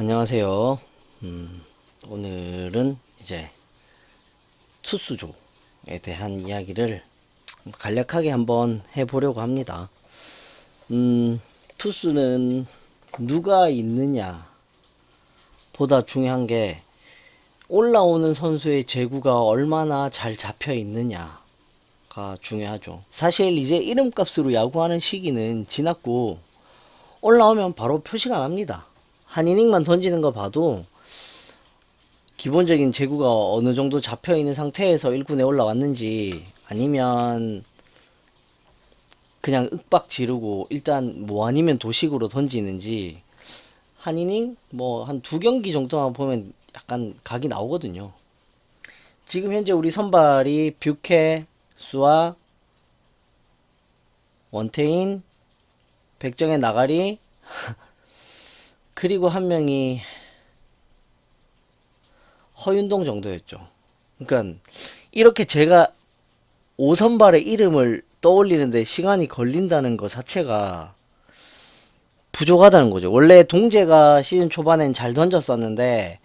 안녕하세요. 음, 오늘은 이제 투수조에 대한 이야기를 간략하게 한번 해보려고 합니다. 음, 투수는 누가 있느냐 보다 중요한 게 올라오는 선수의 제구가 얼마나 잘 잡혀 있느냐가 중요하죠. 사실 이제 이름값으로 야구하는 시기는 지났고 올라오면 바로 표시가 납니다. 한 이닝만 던지는 거 봐도 기본적인 제구가 어느 정도 잡혀 있는 상태에서 1군에 올라왔는지 아니면 그냥 윽박 지르고 일단 뭐 아니면 도식으로 던지는지 한 이닝 뭐 한 두 경기 정도만 보면 약간 각이 나오거든요. 지금 현재 우리 선발이 뷰케, 수아, 원태인, 백정의 나가리 그리고 한 명이 허윤동 정도였죠. 그러니까 이렇게 제가 오선발의 이름을 떠올리는데 시간이 걸린다는 것 자체가 부족하다는 거죠. 원래 동재가 시즌 초반엔 잘 던졌었는데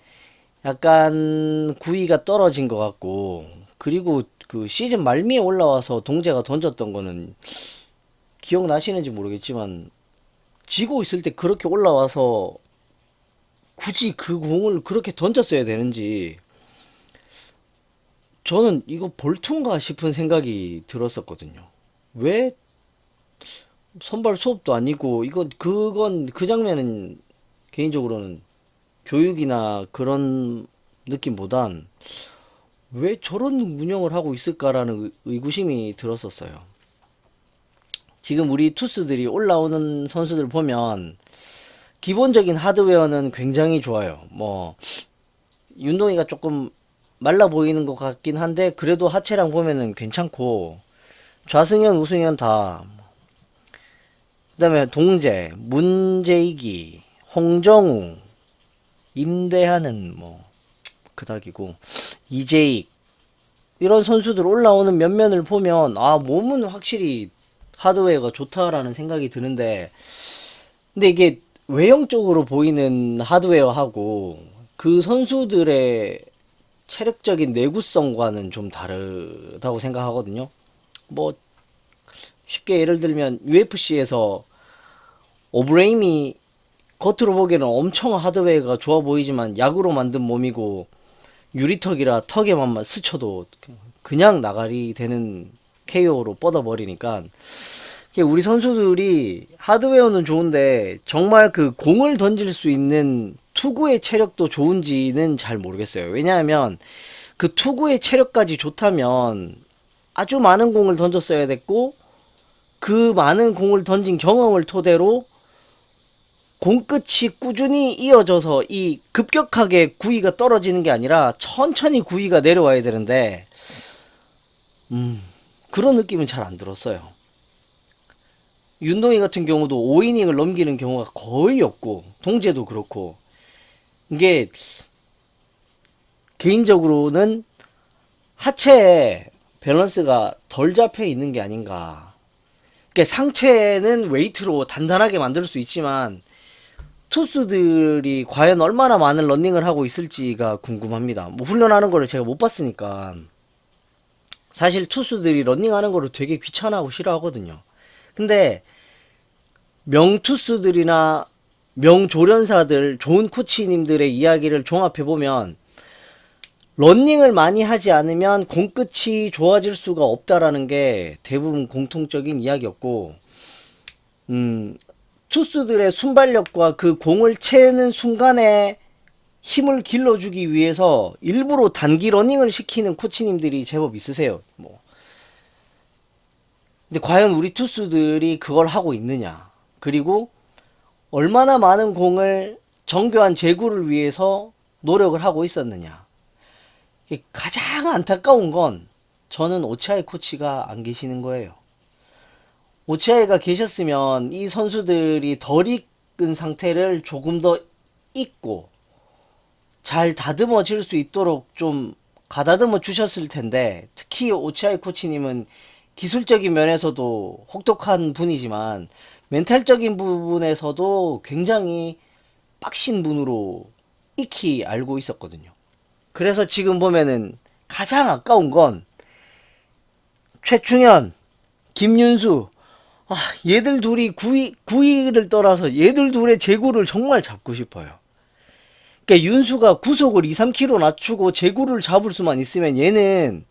약간 구위가 떨어진 것 같고 그리고 그 시즌 말미에 올라와서 동재가 던졌던 거는 기억나시는지 모르겠지만 지고 있을 때 그렇게 올라와서 굳이 그 공을 그렇게 던졌어야 되는지 저는 이거 볼툰가 싶은 생각이 들었었거든요. 왜 선발 수업도 아니고 이건 그건 그 장면은 개인적으로는 교육이나 그런 느낌보단 왜 저런 운영을 하고 있을까라는 의- 의구심이 들었었어요. 지금 우리 투수들이 올라오는 선수들 보면 기본적인 하드웨어는 굉장히 좋아요. 뭐 윤동이가 조금 말라 보이는 것 같긴 한데 그래도 하체랑 보면은 괜찮고 좌승현, 우승현 다 그다음에 동재, 문재익이, 홍정우, 임대하는 뭐 그닥이고 이재익 이런 선수들 올라오는 면면을 보면 아 몸은 확실히 하드웨어가 좋다라는 생각이 드는데 근데 이게 외형적으로 보이는 하드웨어하고 그 선수들의 체력적인 내구성과는 좀 다르다고 생각하거든요. 뭐 쉽게 예를 들면 UFC에서 오브레임이 겉으로 보기에는 엄청 하드웨어가 좋아 보이지만 약으로 만든 몸이고 유리턱이라 턱에만 스쳐도 그냥 나가리 되는 KO로 뻗어버리니까 우리 선수들이 하드웨어는 좋은데 정말 그 공을 던질 수 있는 투구의 체력도 좋은지는 잘 모르겠어요. 왜냐하면 그 투구의 체력까지 좋다면 아주 많은 공을 던졌어야 됐고 그 많은 공을 던진 경험을 토대로 공끝이 꾸준히 이어져서 이 급격하게 구위가 떨어지는 게 아니라 천천히 구위가 내려와야 되는데 음 그런 느낌은 잘 안 들었어요. 윤동희 같은 경우도 5이닝을 넘기는 경우가 거의 없고 동재도 그렇고 이게 개인적으로는 하체에 밸런스가 덜 잡혀 있는 게 아닌가. 그러니까 상체는 웨이트로 단단하게 만들 수 있지만 투수들이 과연 얼마나 많은 런닝을 하고 있을지가 궁금합니다. 뭐 훈련하는 거를 제가 못 봤으니까 사실 투수들이 런닝하는 거를 되게 귀찮아하고 싫어하거든요. 근데 명투수들이나 명조련사들, 좋은 코치님들의 이야기를 종합해 보면 런닝을 많이 하지 않으면 공끝이 좋아질 수가 없다라는 게 대부분 공통적인 이야기였고, 음, 투수들의 순발력과 그 공을 채는 순간에 힘을 길러주기 위해서 일부러 단기 러닝을 시키는 코치님들이 제법 있으세요. 뭐. 근데 과연 우리 투수들이 그걸 하고 있느냐? 그리고 얼마나 많은 공을 정교한 제구를 위해서 노력을 하고 있었느냐? 가장 안타까운 건 저는 오치아이 코치가 안 계시는 거예요. 오치아이가 계셨으면 이 선수들이 덜 익은 상태를 조금 더 익고 잘 다듬어질 수 있도록 좀 가다듬어 주셨을 텐데 특히 오치아이 코치님은 기술적인 면에서도 혹독한 분이지만 멘탈적인 부분에서도 굉장히 빡신 분으로 익히 알고 있었거든요. 그래서 지금 보면은 가장 아까운 건 최충현, 김윤수, 아, 얘들 둘이 9위, 9위를 떠나서 얘들 둘의 제구를 정말 잡고 싶어요. 그러니까 윤수가 구속을 2, 3kg 낮추고 제구를 잡을 수만 있으면 얘는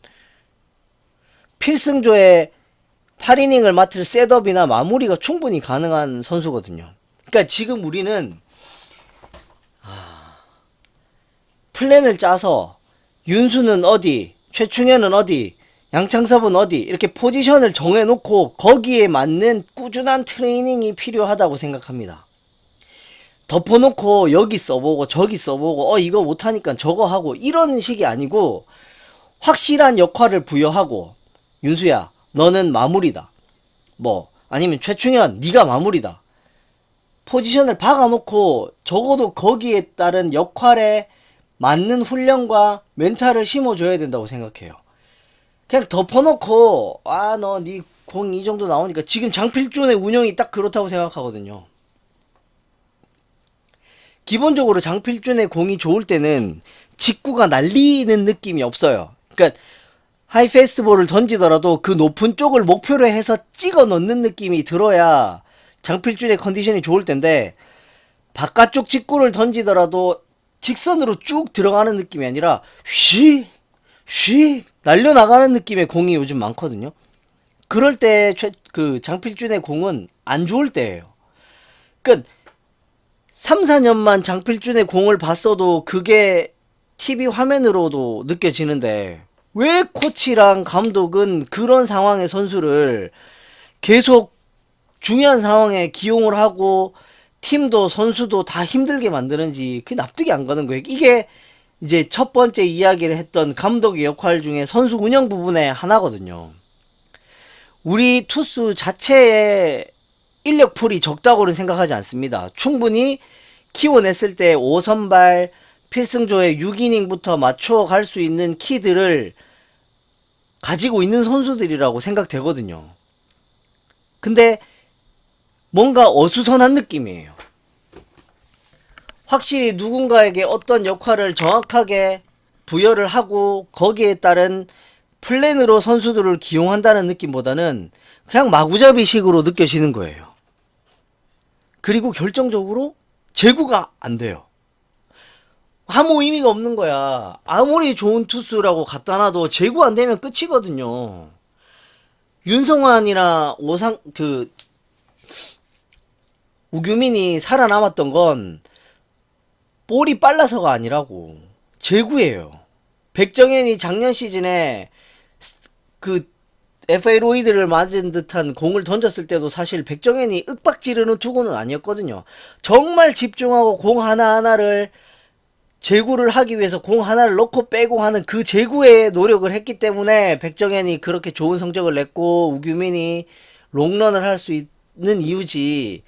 필승조의 8이닝을 맡을 셋업이나 마무리가 충분히 가능한 선수거든요. 그러니까 지금 우리는 아, 플랜을 짜서 윤수는 어디, 최충현은 어디, 양창섭은 어디 이렇게 포지션을 정해놓고 거기에 맞는 꾸준한 트레이닝이 필요하다고 생각합니다. 덮어놓고 여기 써보고 저기 써보고 어 이거 못하니까 저거 하고 이런 식이 아니고 확실한 역할을 부여하고 윤수야 너는 마무리다. 뭐 아니면 최충현 네가 마무리다. 포지션을 박아놓고 적어도 거기에 따른 역할에 맞는 훈련과 멘탈을 심어줘야 된다고 생각해요. 그냥 덮어놓고 아 너 네 공 이 정도 나오니까 지금 장필준의 운영이 딱 그렇다고 생각하거든요. 기본적으로 장필준의 공이 좋을 때는 직구가 날리는 느낌이 없어요. 그러니까 하이 페스티벌을 던지더라도 그 높은 쪽을 목표로 해서 찍어 넣는 느낌이 들어야 장필준의 컨디션이 좋을 텐데 바깥쪽 직구를 던지더라도 직선으로 쭉 들어가는 느낌이 아니라 휘, 휘 날려나가는 느낌의 공이 요즘 많거든요. 그럴 때 그 장필준의 공은 안 좋을 때예요. 그러니까 3, 4년만 장필준의 공을 봤어도 그게 TV 화면으로도 느껴지는데 왜 코치랑 감독은 그런 상황의 선수를 계속 중요한 상황에 기용을 하고 팀도 선수도 다 힘들게 만드는지 그 납득이 안 가는 거예요. 이게 이제 첫 번째 이야기를 했던 감독의 역할 중에 선수 운영 부분의 하나거든요. 우리 투수 자체의 인력풀이 적다고는 생각하지 않습니다. 충분히 키워냈을 때 5선발 필승조의 6이닝부터 맞추어 갈 수 있는 키들을 가지고 있는 선수들이라고 생각되거든요. 근데 뭔가 어수선한 느낌이에요. 확실히 누군가에게 어떤 역할을 정확하게 부여를 하고 거기에 따른 플랜으로 선수들을 기용한다는 느낌보다는 그냥 마구잡이 식으로 느껴지는 거예요. 그리고 결정적으로 제구가 안 돼요. 아무 의미가 없는 거야. 아무리 좋은 투수라고 갖다 놔도 제구 안 되면 끝이거든요. 윤성환이나 오상 그 우규민이 살아남았던 건 볼이 빨라서가 아니라고 제구예요. 백정현이 작년 시즌에 그 FA 로이드를 맞은 듯한 공을 던졌을 때도 사실 백정현이 윽박 지르는 투구는 아니었거든요. 정말 집중하고 공 하나하나를 제구를 하기 위해서 공 하나를 넣고 빼고 하는 그 제구에 노력을 했기 때문에 백정현이 그렇게 좋은 성적을 냈고 우규민이 롱런을 할 수 있는 이유지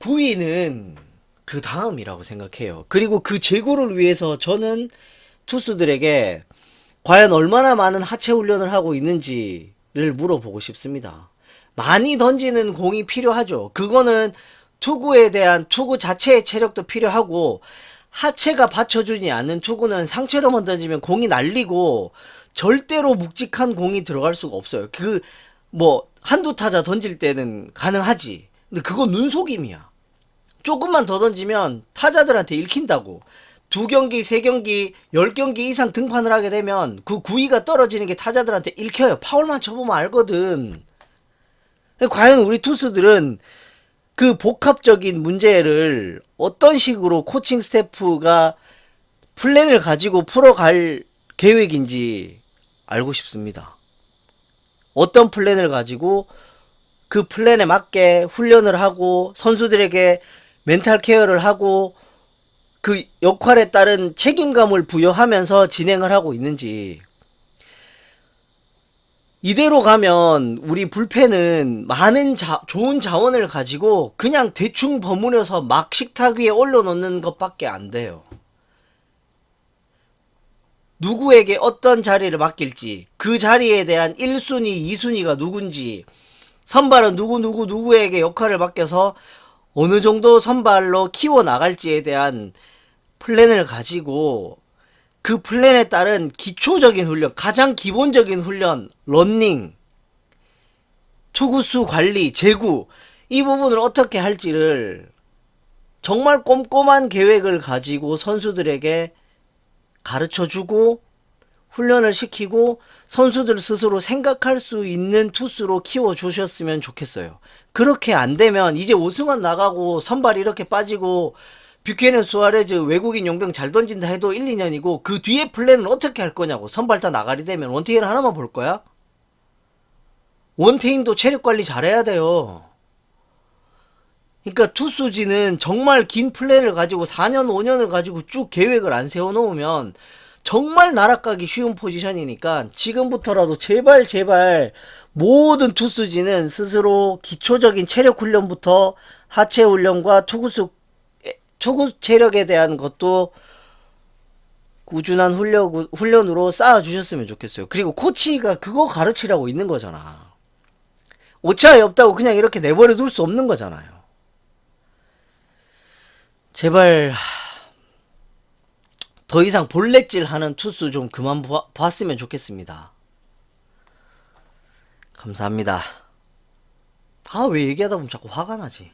9위는 그 다음이라고 생각해요. 그리고 그 제구를 위해서 저는 투수들에게 과연 얼마나 많은 하체 훈련을 하고 있는지를 물어보고 싶습니다. 많이 던지는 공이 필요하죠. 그거는 투구에 대한 투구 자체의 체력도 필요하고 하체가 받쳐주지 않는 투구는 상체로만 던지면 공이 날리고 절대로 묵직한 공이 들어갈 수가 없어요. 그 뭐 한두 타자 던질 때는 가능하지. 근데 그건 눈속임이야. 조금만 더 던지면 타자들한테 읽힌다고. 두 경기, 세 경기, 열 경기 이상 등판을 하게 되면 그 구위가 떨어지는 게 타자들한테 읽혀요. 파울만 쳐보면 알거든. 과연 우리 투수들은 그 복합적인 문제를 어떤 식으로 코칭 스태프가 플랜을 가지고 풀어갈 계획인지 알고 싶습니다. 어떤 플랜을 가지고 그 플랜에 맞게 훈련을 하고 선수들에게 멘탈 케어를 하고 그 역할에 따른 책임감을 부여하면서 진행을 하고 있는지 이대로 가면 우리 불펜은 많은 자, 좋은 자원을 가지고 그냥 대충 버무려서 막 식탁 위에 올려놓는 것밖에 안 돼요. 누구에게 어떤 자리를 맡길지, 그 자리에 대한 1순위, 2순위가 누군지, 선발은 누구, 누구, 누구에게 역할을 맡겨서 어느 정도 선발로 키워 나갈지에 대한 플랜을 가지고 그 플랜에 따른 기초적인 훈련, 가장 기본적인 훈련, 런닝, 투구수 관리, 제구 이 부분을 어떻게 할지를 정말 꼼꼼한 계획을 가지고 선수들에게 가르쳐 주고 훈련을 시키고 선수들 스스로 생각할 수 있는 투수로 키워 주셨으면 좋겠어요. 그렇게 안 되면 이제 오승환 나가고 선발 이렇게 빠지고 뷰캐넌 수아레즈 외국인 용병 잘 던진다 해도 1, 2년이고 그 뒤에 플랜은 어떻게 할 거냐고 선발 다 나가리 되면 원태인 하나만 볼 거야? 원태인도 체력 관리 잘해야 돼요. 그러니까 투수진은 정말 긴 플랜을 가지고 4년, 5년을 가지고 쭉 계획을 안 세워놓으면 정말 날아가기 쉬운 포지션이니까 지금부터라도 제발 제발 모든 투수진은 스스로 기초적인 체력 훈련부터 하체 훈련과 투구수 투구 체력에 대한 것도 꾸준한 훈련, 훈련으로 쌓아주셨으면 좋겠어요. 그리고 코치가 그거 가르치라고 있는 거잖아. 오차이 없다고 그냥 이렇게 내버려 둘 수 없는 거잖아요. 제발 더 이상 볼넷질 하는 투수 좀 그만 봐- 봤으면 좋겠습니다. 감사합니다. 아, 왜 얘기하다 보면 자꾸 화가 나지?